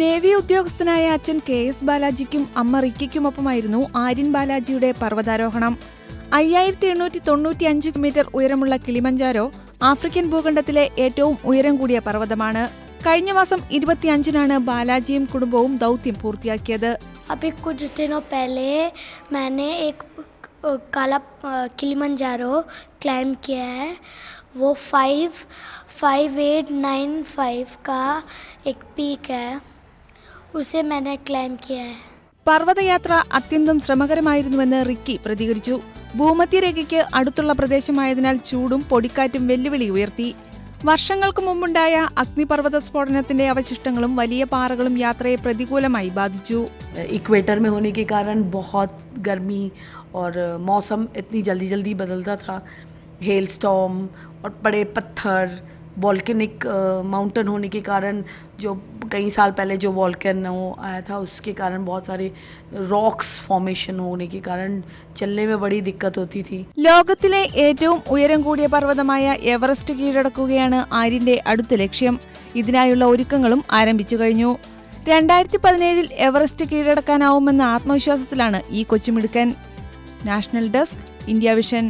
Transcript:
navy ഉദ്യോഗസ്ഥനായ അച്ഛൻ K S ബാലാജിക്കും അമ്മ റിക്കിക്കുമൊപ്പമായിരുന്നു ആര്യൻ ബാലാജിയുടെ പർവ്വതാരോഹണം അയ്യായിരത്തി എണ്ണൂറ്റി തൊണ്ണൂറ്റി അഞ്ച് മീറ്റർ ഉയരമുള്ള കിളിമഞ്ചാരോ ആഫ്രിക്കൻ ഭൂഖണ്ഡത്തിലെ ഏറ്റവും ഉയരം കൂടിയ പർവ്വതമാണ് കഴിഞ്ഞ മാസം ഇരുപത്തിയഞ്ചിനാണ് ബാലാജിയും കുടുംബവും ദൗത്യം പൂർത്തിയാക്കിയത് अभी कुछ दिनों पहले मैंने एक अ, काला किलिमंजारो क्लाइम किया है वो five five eight nine five का एक पीक है उसे मैंने क्लाइम किया है പർവ്വതയാത്ര അത്യന്തം ശ്രമകരമായിരുന്നുവെന്ന് റിക്കി പ്രതികരിച്ചു ഭൂമധ്യരേഖയ്ക്ക് അടുത്തുള്ള പ്രദേശമായതിനാൽ ചൂടും പൊടിക്കാറ്റും വെല്ലുവിളി ഉയർത്തി വർഷങ്ങൾക്ക് മുമ്പുണ്ടായ അഗ്നിപർവ്വത സ്ഫോടനത്തിന്റെ അവശിഷ്ടങ്ങളും വലിയ പാറകളും യാത്രയെ പ്രതികൂലമായി ബാധിച്ചു इक्वेटर में होने के कारण बहुत गर्मी और मौसम इतनी जल्दी जल्दी बदलता था हेल स्टॉम और बड़े पत्थर वॉल्केनिक माउंटेन होने के कारण जो कई साल पहले जो वॉल्कन आया था उसके कारण बहुत सारे रॉक्स फॉर्मेशन होने के कारण चलने में बड़ी दिक्कत होती थी ലോകത്തിലെ ഏറ്റവും ഉയരം കൂടിയ പർവ്വതമായ എവറസ്റ്റ് കീഴടക്കുകയാണ് ആര്യന്റെ അടുത്ത ലക്ഷ്യം ഇതിനായുള്ള ഒരുക്കങ്ങളും ആരംഭിച്ചു കഴിഞ്ഞു രണ്ടായിരത്തി പതിനേഴിൽ എവറസ്റ്റ് കീഴടക്കാനാവുമെന്ന ആത്മവിശ്വാസത്തിലാണ് ഈ കൊച്ചുമിടുക്കൻ നാഷണൽ ഡെസ്ക് ഇന്ത്യ വിഷൻ